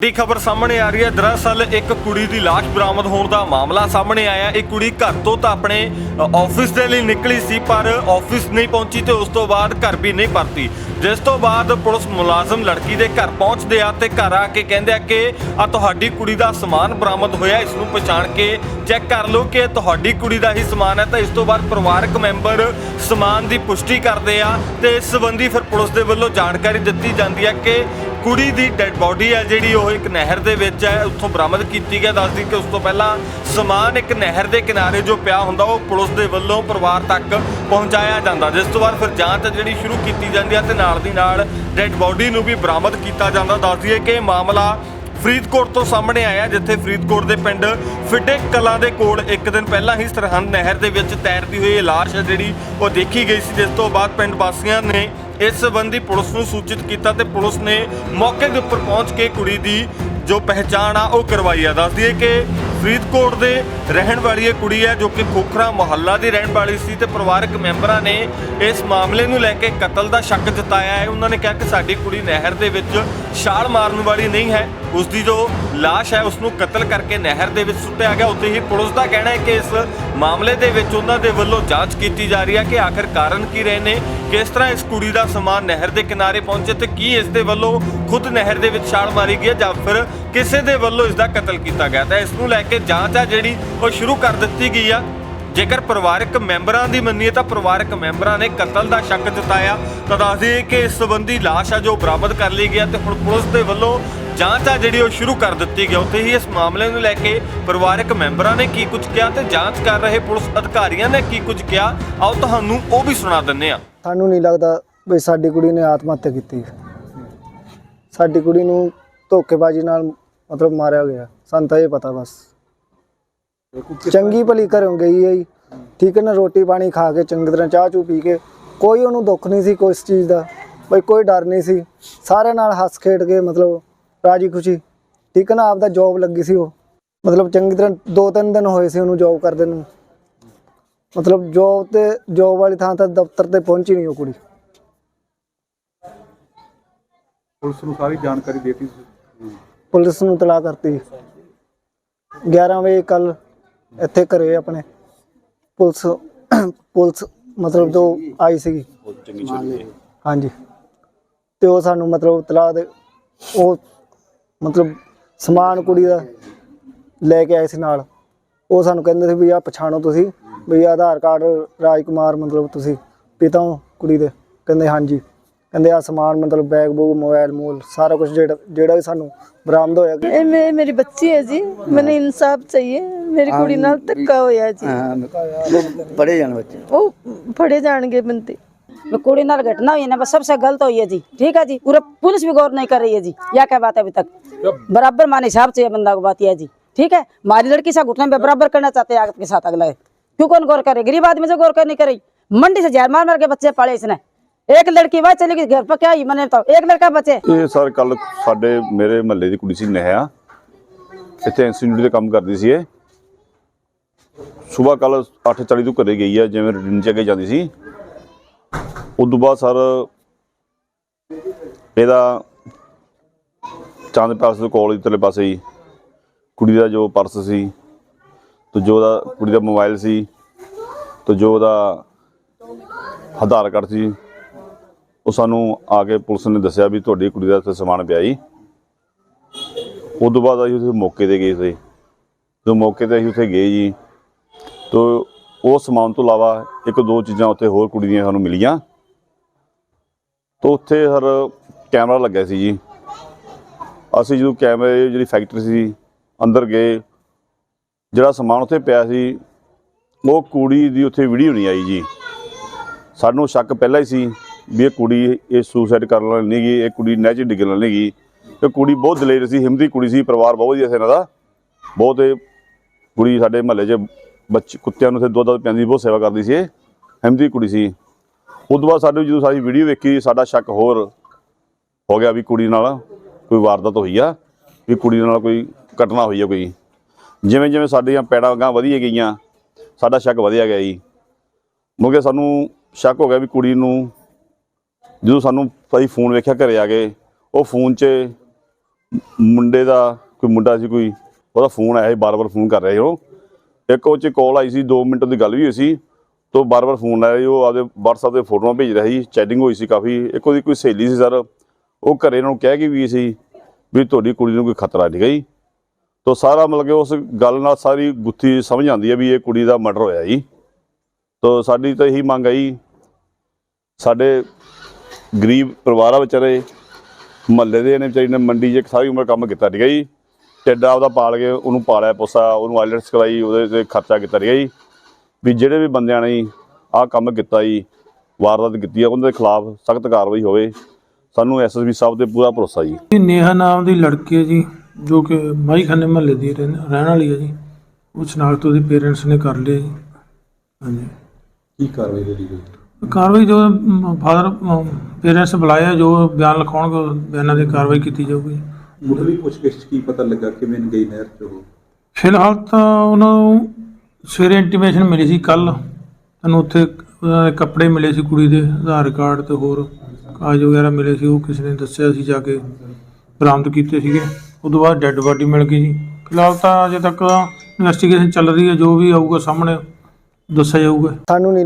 ਦੀ ਖਬਰ ਸਾਹਮਣੇ ਆ ਰਹੀ ਹੈ। ਦਰਅਸਲ ਇੱਕ ਕੁੜੀ ਦੀ ਲਾਸ਼ ਬਰਾਮਦ ਹੋਣ ਦਾ ਮਾਮਲਾ ਸਾਹਮਣੇ ਆਇਆ। ਇਹ ਕੁੜੀ ਘਰ ਤੋਂ ਤਾਂ ਆਪਣੇ ਅ, ਆਫਿਸ ਦੇ ਲਈ ਨਿਕਲੀ ਸੀ ਪਰ ਆਫਿਸ ਨਹੀਂ ਪਹੁੰਚੀ ਤੇ ਉਸ ਤੋਂ ਬਾਅਦ ਘਰ ਵੀ ਨਹੀਂ ਪਰਤੀ। ਜਿਸ ਤੋਂ ਬਾਅਦ ਪੁਲਿਸ ਮੁਲਾਜ਼ਮ ਲੜਕੀ ਦੇ ਘਰ ਪਹੁੰਚਦੇ ਆ ਤੇ ਘਰ ਆ ਕੇ ਕਹਿੰਦੇ ਆ ਕਿ ਆ ਤੁਹਾਡੀ ਕੁੜੀ ਦਾ ਸਮਾਨ ਬਰਾਮਦ ਹੋਇਆ ਇਸ ਨੂੰ ਪਛਾਣ ਕੇ ਚੈੱਕ ਕਰ ਲਓ ਕਿ ਤੁਹਾਡੀ ਕੁੜੀ ਦਾ ਹੀ ਸਮਾਨ ਹੈ। ਤਾਂ ਇਸ ਤੋਂ ਬਾਅਦ ਪਰਿਵਾਰਕ ਮੈਂਬਰ ਸਮਾਨ ਦੀ ਪੁਸ਼ਟੀ ਕਰਦੇ ਆ ਤੇ ਇਸ ਸੰਬੰਧੀ ਫਿਰ ਪੁਲਿਸ ਦੇ ਵੱਲੋਂ ਜਾਣਕਾਰੀ ਦਿੱਤੀ ਜਾਂਦੀ ਹੈ ਕਿ ਕੁੜੀ ਦੀ ਡੈੱਡ ਬੋਡੀ ਹੈ ਜਿਹੜੀ ਉਹ ਇੱਕ ਨਹਿਰ ਦੇ ਵਿੱਚ ਹੈ, ਉੱਥੋਂ ਬਰਾਮਦ ਕੀਤੀ ਗਿਆ ਦੱਸਦੀ ਕਿ ਉਸ ਤੋਂ ਪਹਿਲਾਂ ਸਮਾਨ ਇੱਕ ਨਹਿਰ ਦੇ ਕਿਨਾਰੇ ਜੋ ਪਿਆ ਹੁੰਦਾ, ਉਹ ਪੁਲਿਸ ਦੇ ਵੱਲੋਂ ਪਰਿਵਾਰ ਤੱਕ ਪਹੁੰਚਾਇਆ ਜਾਂਦਾ। ਜਿਸ ਤੋਂ ਬਾਅਦ ਫਿਰ ਜਾਂਚ ਜਿਹੜੀ ਸ਼ੁਰੂ ਕੀਤੀ ਜਾਂਦੀ ਹੈ ਤੇ ਨਾਲ ਦੀ ਨਾਲ ਡੈੱਡ ਬੋਡੀ ਨੂੰ ਵੀ ਬਰਾਮਦ ਕੀਤਾ ਜਾਂਦਾ। ਦੱਸਦੀ ਦਈਏ ਕਿ ਇਹ ਮਾਮਲਾ ਫਰੀਦਕੋਟ ਤੋਂ ਸਾਹਮਣੇ ਆਇਆ ਜਿੱਥੇ ਫਰੀਦਕੋਟ ਦੇ ਪਿੰਡ ਫਿੱਡੇ ਕਲਾ ਦੇ ਕੋਲ ਇੱਕ ਦਿਨ ਪਹਿਲਾਂ ਹੀ ਸਰਹੰਦ ਨਹਿਰ ਦੇ ਵਿੱਚ ਤੈਰਦੀ ਹੋਈ ਲਾਸ਼ ਹੈ ਜਿਹੜੀ ਉਹ ਦੇਖੀ ਗਈ ਸੀ। ਜਿਸ ਤੋਂ ਬਾਅਦ ਪਿੰਡ ਵਾਸੀਆਂ ਨੇ ਇਸ ਸੰਬੰਧੀ ਪੁਲਿਸ ਨੂੰ ਸੂਚਿਤ ਕੀਤਾ ਤੇ ਪੁਲਿਸ ਨੇ ਮੌਕੇ ਦੇ ਉੱਪਰ ਪਹੁੰਚ ਕੇ ਕੁੜੀ ਦੀ ਜੋ ਪਹਿਚਾਣ ਆ ਉਹ ਕਰਵਾਈ ਆ। ਦੱਸਦੀ ਦਈਏ ਕਿ ਫਰੀਦਕੋਟ ਦੇ ਰਹਿਣ ਵਾਲੀ ਇਹ ਕੁੜੀ ਹੈ ਜੋ ਕਿ ਖੋਖਰਾ ਮੁਹੱਲਾ ਦੀ ਰਹਿਣ ਵਾਲੀ ਸੀ ਤੇ ਪਰਿਵਾਰਕ ਮੈਂਬਰਾਂ ਨੇ ਇਸ ਮਾਮਲੇ ਨੂੰ ਲੈ ਕੇ ਕਤਲ ਦਾ ਸ਼ੱਕ ਜਤਾਇਆ ਹੈ। ਉਹਨਾਂ ਨੇ ਕਿਹਾ ਕਿ ਸਾਡੀ ਕੁੜੀ ਨਹਿਰ ਦੇ ਵਿੱਚ ਛਾਲ ਮਾਰਨ ਵਾਲੀ ਨਹੀਂ ਹੈ। ਉਸ ਦੀ ਜੋ ਲਾਸ਼ ਹੈ ਉਸ ਨੂੰ ਕਤਲ ਕਰਕੇ ਨਹਿਰ ਦੇ ਵਿੱਚ ਸੁੱਟਿਆ ਗਿਆ। ਉੱਥੇ ਹੀ ਪੁਲਿਸ ਦਾ ਕਹਿਣਾ ਹੈ ਕਿ ਇਸ ਮਾਮਲੇ ਦੇ ਵਿੱਚ ਉਹਨਾਂ ਦੇ ਵੱਲੋਂ ਜਾਂਚ ਕੀਤੀ ਜਾ ਰਹੀ ਹੈ ਕਿ ਆਖਰ ਕਾਰਨ ਕੀ ਰਹੇ ਨੇ, ਕਿਸ ਤਰ੍ਹਾਂ ਇਸ ਕੁੜੀ ਦਾ ਸਮਾਨ ਨਹਿਰ ਦੇ ਕਿਨਾਰੇ ਪਹੁੰਚੇ ਤੇ ਕੀ ਇਸ ਦੇ ਵੱਲੋਂ ਖੁਦ ਨਹਿਰ ਦੇ ਵਿੱਚ ਛਾਲ ਮਾਰੀ ਗਈ ਹੈ ਜਾਂ ਫਿਰ ਕਿਸੇ ਦੇ ਵੱਲੋਂ ਇਸ ਦਾ ਕਤਲ ਕੀਤਾ ਗਿਆ ਤਾਂ ਇਸ ਨੂੰ ਲੈ ਕੇ ਜਾਂਚ ਆ ਜਿਹੜੀ ਉਹ ਸ਼ੁਰੂ ਕਰ ਦਿੱਤੀ ਗਈ ਆ। ਜੇਕਰ ਪਰਿਵਾਰਕ ਮੈਂਬਰਾਂ ਦੀ ਮੰਨੀਏ ਤਾਂ ਪਰਿਵਾਰਕ ਮੈਂਬਰਾਂ ਨੇ ਕਤਲ ਦਾ ਸ਼ੱਕ ਜਤਾਇਆ। ਤਾਂ ਦੱਸ ਦਈਏ ਕਿ ਇਸ ਸੰਬੰਧੀ ਲਾਸ਼ ਆ ਜੋ ਬਰਾਮਦ ਕਰ ਲਈ ਗਿਆ ਤੇ ਹੁਣ ਪੁਲਿਸ ਦੇ ਵੱਲੋਂ ਜਾਂਚ ਆ ਜਿਹੜੀ ਉਹ ਸ਼ੁਰੂ ਕਰ ਦਿੱਤੀ ਗਈ ਉੱਥੇ ਹੀ ਇਸ ਮਾਮਲੇ ਨੂੰ ਲੈ ਕੇ ਪਰਿਵਾਰਕ ਮੈਂਬਰਾਂ ਨੇ ਕੀ ਕੁਝ ਕਿਹਾ ਤੇ ਜਾਂਚ ਕਰ ਰਹੇ ਪੁਲਿਸ ਅਧਿਕਾਰੀਆਂ ਨੇ ਕੀ ਕੁਝ ਕਿਹਾ। ਆਓ ਤੁਹਾਨੂੰ ਉਹ ਵੀ ਸੁਣਾ ਦਿੰਨੇ ਆ ਸਾਨੂੰ ਨਹੀਂ ਲੱਗਦਾ ਵੀ ਸਾਡੀ ਕੁੜੀ ਨੇ ਆਤਮ ਹੱਤਿਆ ਕੀਤੀ। ਸਾਡੀ ਕੁੜੀ ਨੂੰ ਧੋਖੇਬਾਜ਼ੀ ਨਾਲ ਮਤਲਬ ਮਾਰਿਆ ਗਿਆ। ਸਾਨੂੰ ਤਾਂ ਇਹ ਪਤਾ ਬਸ। ਚੰਗੀ ਭਲੀ ਘਰੋਂ ਗਈ ਹੈ ਜੀ। ਠੀਕ ਹੈ ਨਾ, ਰੋਟੀ ਪਾਣੀ ਖਾ ਕੇ ਚੰਗੀ ਤਰ੍ਹਾਂ ਚਾਹ ਚੂ ਪੀ ਕੇ। ਕੋਈ ਉਹਨੂੰ ਦੁੱਖ ਨਹੀਂ ਸੀ ਕੋਈ ਇਸ ਚੀਜ਼ ਦਾ। ਬਈ ਕੋਈ ਡਰ ਨਹੀਂ ਸੀ। ਸਾਰਿਆਂ ਨਾਲ ਹੱਸ ਖੇਡ ਕੇ ਮਤਲਬ ਰਾਜੀ ਖੁਸ਼ੀ। ਠੀਕ ਹੈ ਨਾ, ਆਪਦਾ ਜੌਬ ਲੱਗੀ ਸੀ ਉਹ। ਮਤਲਬ ਚੰਗੀ ਤਰ੍ਹਾਂ ਦੋ ਤਿੰਨ ਦਿਨ ਹੋਏ ਸੀ ਉਹਨੂੰ ਜੌਬ ਕਰਦੇ ਨੂੰ। ਮਤਲਬ ਜੋਬ ਤੇ ਜੋਬ ਵਾਲੀ ਥਾਂ ਤੇ ਦਫ਼ਤਰ ਤੇ ਪਹੁੰਚੀ ਨਹੀਂ ਉਹ ਕੁੜੀ। ਪੁਲਿਸ ਨੂੰ ਸਾਰੀ ਜਾਣਕਾਰੀ ਦੇਤੀ ਤੁਸੀਂ ਪੁਲਿਸ ਨੂੰ ਤਲਾਹ ਕਰਤੀ। 11 ਵਜੇ ਕੱਲ ਇੱਥੇ ਘਰੇ ਆਪਣੇ ਪੁਲਿਸ ਪੁਲਿਸ ਮਤਲਬ ਜੋ ਆਈ ਸੀਗੀ। ਹਾਂਜੀ। ਤੇ ਉਹ ਸਾਨੂੰ ਮਤਲਬ ਤਲਾਹ ਦੇ, ਉਹ ਮਤਲਬ ਸਮਾਨ ਕੁੜੀ ਦਾ ਲੈ ਕੇ ਆਏ ਸੀ ਨਾਲ। ਉਹ ਸਾਨੂੰ ਕਹਿੰਦੇ ਸੀ ਵੀ ਆ ਪਛਾਣੋ ਤੁਸੀਂ, ਵੀ ਆਧਾਰ ਕਾਰਡ ਰਾਜਕੁਮਾਰ ਮਤਲਬ ਤੁਸੀਂ, ਪਿਤਾ ਹੋ ਕੁੜੀ ਦੇ। ਕਹਿੰਦੇ ਹਾਂਜੀ। ਕਹਿੰਦੇ ਆ ਸਮਾਨ ਮਤਲਬ ਬੈਗ ਬੂਗ ਮੋਬਾਈਲ ਮੂਲ ਸਾਰਾ ਕੁਝ ਜਿਹੜਾ ਜਿਹੜਾ ਵੀ ਸਾਨੂੰ ਬਰਾਮਦ ਹੋਇਆ ਇਹ ਮੇ- ਮੇਰੀ ਬੱਚੀ ਹੈ ਜੀ ਮੈਨੂੰ ਇਨਸਾਫ ਚਾਹੀਏ ਮੇਰੀ ਕੁੜੀ ਨਾਲ ਧੱਕਾ ਹੋਇਆ ਜੀ ਪੜੇ ਜਾਣ ਬੱਚੇ ਉਹ ਫੜੇ ਜਾਣਗੇ ਬੰਦੇ वो कुड़ी नाल घटना हुई है ना बस सबसे गलत हुई है जी ठीक है जी पूरा पुलिस भी गौर नहीं कर रही है जी या क्या बात है अभी तक बराबर माने हिसाब से ये बंदा को बात ये है जी ठीक है हमारी लड़की से घुटने पे बराबर करना चाहते हैं आपके साथ अगला क्यों कौन गौर करे गरीब आदमी से गौर कर नहीं करी मंडी से जहर मार मार के बच्चे पाले इसने एक लड़की वह चली गई घर पर क्या हुई मैंने बताओ एक लड़का बचे ਇਹ ਸਰ ਕੱਲ ਸਾਡੇ ਮੇਰੇ ਮਹੱਲੇ ਦੀ ਕੁੜੀ ਸੀ ਨਹਿਆ ਇੱਥੇ ਇੰਸਟੀਚਿਊਟ ਦੇ ਕੰਮ ਕਰਦੀ ਸੀ ਇਹ ਸਵੇਰ ਕੱਲ 8:40 ਤੋਂ ਘਰੇ ਗਈ ਹੈ ਜਿਵੇਂ ਰੂਟੀਨ ਚ ਅੱਗੇ ਜਾਂਦੀ ਸੀ ਉਸ ਤੋਂ ਬਾਅਦ ਸਰ ਇਹਦਾ ਚਾਂਦ ਪਾਸ ਦੇ ਕੋਲ ਇਧਰਲੇ ਪਾਸੇ ਹੀ ਕੁੜੀ ਦਾ ਜੋ ਪਰਸ ਸੀ ਤੇ ਜੋ ਉਹਦਾ ਕੁੜੀ ਦਾ ਮੋਬਾਈਲ ਸੀ ਤੇ ਜੋ ਉਹਦਾ ਆਧਾਰ ਕਾਰਡ ਸੀ ਉਹ ਸਾਨੂੰ ਆ ਕੇ ਪੁਲਿਸ ਨੇ ਦੱਸਿਆ ਵੀ ਤੁਹਾਡੀ ਕੁੜੀ ਦਾ ਇੱਥੇ ਸਮਾਨ ਪਿਆ ਜੀ। ਉਸ ਤੋਂ ਬਾਅਦ ਅਸੀਂ ਉੱਥੇ ਮੌਕੇ ਤੇ ਗਏ ਸੀ। ਜਦੋਂ ਮੌਕੇ ਤੇ ਅਸੀਂ ਉੱਥੇ ਗਏ ਜੀ, ਤੋ ਉਹ ਸਮਾਨ ਤੋਂ ਇਲਾਵਾ ਇੱਕ ਦੋ ਚੀਜ਼ਾਂ ਉੱਥੇ ਹੋਰ ਕੁੜੀ ਦੀਆਂ ਸਾਨੂੰ ਮਿਲੀਆਂ। ਤੋ ਉੱਥੇ ਹਰ ਕੈਮਰਾ ਲੱਗਿਆ ਸੀ ਜੀ। ਅਸੀਂ ਜਦੋਂ ਕੈਮਰੇ ਜਿਹੜੀ ਫੈਕਟਰੀ ਸੀ, ਅੰਦਰ ਗਏ, ਜਿਹੜਾ ਸਮਾਨ ਉੱਥੇ ਪਿਆ ਸੀ, ਉਹ ਕੁੜੀ ਦੀ ਉੱਥੇ ਵੀਡੀਓ ਨਹੀਂ ਆਈ ਜੀ। ਸਾਨੂੰ ਸ਼ੱਕ ਪਹਿਲਾਂ ਹੀ ਸੀ ਵੀ ਇਹ ਕੁੜੀ ਇਹ ਸੁਸਾਈਡ ਕਰਨ ਵਾਲੀ ਨਹੀਂ ਗਈ ਇਹ ਕੁੜੀ ਨਹਿਰ 'ਚ ਡਿੱਗਣ ਵਾਲੀ ਨਹੀਂ ਗਈ ਇਹ ਕੁੜੀ ਬਹੁਤ ਦਲੇਰ ਸੀ, ਹਿੰਮਤੀ ਕੁੜੀ ਸੀ, ਪਰਿਵਾਰ ਬਹੁਤ ਵਧੀਆ ਸੀ ਇਹਨਾਂ ਦਾ। ਬਹੁਤ ਇਹ ਕੁੜੀ ਸਾਡੇ ਮਹੱਲੇ 'ਚ ਬੱਚੇ, ਕੁੱਤਿਆਂ ਨੂੰ ਤੇ ਦੁੱਧ ਦੁੱਧ ਪਿਆਉਂਦੀ ਬਹੁਤ ਸੇਵਾ ਕਰਦੀ ਸੀ ਹਿੰਮਤੀ ਕੁੜੀ ਸੀ। ਉਸ ਤੋਂ ਬਾਅਦ ਸਾਡੇ ਜਦੋਂ ਸਾਡੀ ਵੀਡੀਓ ਵੇਖੀ, ਸਾਡਾ ਸ਼ੱਕ ਹੋਰ ਹੋ ਗਿਆ ਵੀ ਕੁੜੀ ਨਾਲ ਕੋਈ ਵਾਰਦਾਤ ਹੋਈ ਆ, ਵੀ ਕੁੜੀ ਨਾਲ ਕੋਈ ਘਟਨਾ ਹੋਈ ਆ ਕੋਈ। ਜਿਵੇਂ ਜਿਵੇਂ ਸਾਡੀਆਂ ਪੈੜਾਂ ਗਾਂ ਵਧੀਆ ਗਈਆਂ, ਸਾਡਾ ਸ਼ੱਕ ਵਧਿਆ ਗਿਆ ਜੀ। ਮੁਕੇ ਸਾਨੂੰ ਸ਼ੱਕ ਹੋ ਗਿਆ ਵੀ ਕੁੜੀ ਨੂੰ ਜਦੋਂ ਸਾਨੂੰ ਅਸੀਂ ਫੋਨ ਵੇਖਿਆ ਘਰੇ ਆ ਗਏ ਉਹ ਫੋਨ 'ਚ ਮੁੰਡੇ ਦਾ ਕੋਈ ਮੁੰਡਾ ਸੀ ਕੋਈ, ਉਹਦਾ ਫੋਨ ਆਇਆ ਸੀ, ਬਾਰ-ਬਾਰ ਫੋਨ ਕਰ ਰਿਹਾ ਸੀ ਉਹ। ਇੱਕ ਉਹ 'ਚ ਕਾਲ ਆਈ ਸੀ 2 ਮਿੰਟ ਦੀ ਗੱਲ ਵੀ ਹੋਈ ਸੀ, ਤੋਂ ਬਾਰ-ਬਾਰ ਫੋਨ ਆਇਆ ਸੀ, ਉਹ ਆਪਦੇ WhatsApp ਤੇ ਫੋਟੋਆਂ ਭੇਜ ਰਿਹਾ ਸੀ ਚੈਟਿੰਗ ਹੋਈ ਸੀ ਕਾਫੀ। ਇੱਕ ਉਹਦੀ ਕੋਈ ਸਹੇਲੀ ਸੀ ਸਰ, ਉਹ ਘਰੇ ਇਹਨਾਂ ਨੂੰ ਕਹਿ ਕੇ ਵੀ ਸੀ ਵੀ ਤੁਹਾਡੀ ਕੁੜੀ ਨੂੰ ਕੋਈ ਖਤਰਾ ਨਹੀਂ ਗਈ। ਤੋਂ ਸਾਰਾ ਮਤਲਬ ਕਿ ਉਸ ਗੱਲ ਨਾਲ ਸਾਰੀ ਗੁੱਥੀ ਸਮਝ ਆਉਂਦੀ ਹੈ ਵੀ ਇਹ ਕੁੜੀ ਦਾ ਮਰਡਰ ਹੋਇਆ ਜੀ। ਤੋਂ ਸਾਡੀ ਤਾਂ ਇਹੀ ਮੰਗ ਆਈ ਸਾਡੇ ਗਰੀਬ ਪਰਿਵਾਰਾਂ ਵਿਚਾਰੇ ਮਹੱਲੇ ਦੇ ਨੇ ਵਿਚਾਰੀ ਨੇ ਮੰਡੀ 'ਚ ਇੱਕ ਸਾਰੀ ਉਮਰ ਕੰਮ ਕੀਤਾ ਠੀਕ ਹੈ ਜੀ। ਟਿੱਡਾ ਉਹਦਾ ਪਾਲ ਕੇ ਉਹਨੂੰ ਪਾਲਿਆ ਪੋਸਾ ਉਹਨੂੰ ਆਈਲੈਟਸ ਕਰਾਈ ਉਹਦੇ ਤੇ ਖਰਚਾ ਕੀਤਾ ਠੀਕ ਹੈ ਜੀ। ਵੀ ਜਿਹੜੇ ਵੀ ਬੰਦਿਆਂ ਨੇ ਆਹ ਕੰਮ ਕੀਤਾ ਜੀ ਵਾਰਦਾਤ ਕੀਤੀ ਆ ਉਹਨਾਂ ਦੇ ਖਿਲਾਫ ਸਖਤ ਕਾਰਵਾਈ ਹੋਵੇ ਸਾਨੂੰ ਐਸਐਸਪੀ ਸਾਹਿਬ ਤੇ ਪੂਰਾ ਭਰੋਸਾ ਜੀ। ਇਹ ਨੇਹਾ ਨਾਮ ਦੀ ਲੜਕੀ ਹੈ ਜੀ ਜੋ ਕਿ ਮਾਈ ਖਾਨੇ ਮਹੱਲੇ ਦੀ ਰਹਿਣ ਰਹਿਣ ਵਾਲੀ ਹੈ ਜੀ। ਉਸ ਨਾਲ ਤੋਂ ਉਹਦੇ ਪੇਰੈਂਟਸ ਨੇ ਕਰ ਲਿਆ ਜੀ। ਹਾਂਜੀ। ਕੀ ਕਾਰਵਾਈ ਜਿਹੜੀ ਗਈ ਕਾਰਵਾਈ ਜੋ ਫਾਦਰ ਪੇਰੈਂਟਸ ਬੁਲਾਇਆ ਜੋ ਬਿਆਨ ਲਿਖਾਉਣਗੇ ਬਿਆਨਾਂ ਦੀ ਕਾਰਵਾਈ ਕੀਤੀ ਜਾਊਗੀ। ਮੁੱਢਲੀ ਪੁੱਛਗਿੱਛ ਕੀ ਪਤਾ ਲੱਗਾ ਕਿਵੇਂ ਗਈ ਨਹਿਰ 'ਚ ਉਹ? ਫਿਲਹਾਲ ਤਾਂ ਉਹਨਾਂ ਨੂੰ ਸਵੇਰੇ ਇੰਟੀਮੇਸ਼ਨ ਮਿਲੀ ਸੀ ਕੱਲ ਸਾਨੂੰ ਉੱਥੇ ਉਹਨਾਂ ਦੇ ਕੱਪੜੇ ਮਿਲੇ ਸੀ ਕੁੜੀ ਦੇ ਆਧਾਰ ਕਾਰਡ ਤੇ ਹੋਰ ਕਾਗਜ਼ ਵਗੈਰਾ ਮਿਲੇ ਸੀ ਉਹ ਕਿਸੇ ਨੇ ਦੱਸਿਆ ਸੀ ਜਾ ਕੇ ਬਰਾਮਦ ਕੀਤੇ ਸੀਗੇ। ਉਸ ਤੋਂ ਬਾਅਦ ਡੈੱਡ ਬਾਡੀ ਮਿਲ ਗਈ ਜੀ। ਫਿਲਹਾਲ ਤਾਂ ਅਜੇ ਤੱਕ ਇਨਵੈਸਟੀਗੇਸ਼ਨ ਚੱਲ ਰਹੀ ਹੈ ਜੋ ਵੀ ਆਊਗਾ ਸਾਹਮਣੇ ਦੱਸਿਆ ਜਾਊਗਾ। ਸਾਨੂੰ ਨਹੀਂ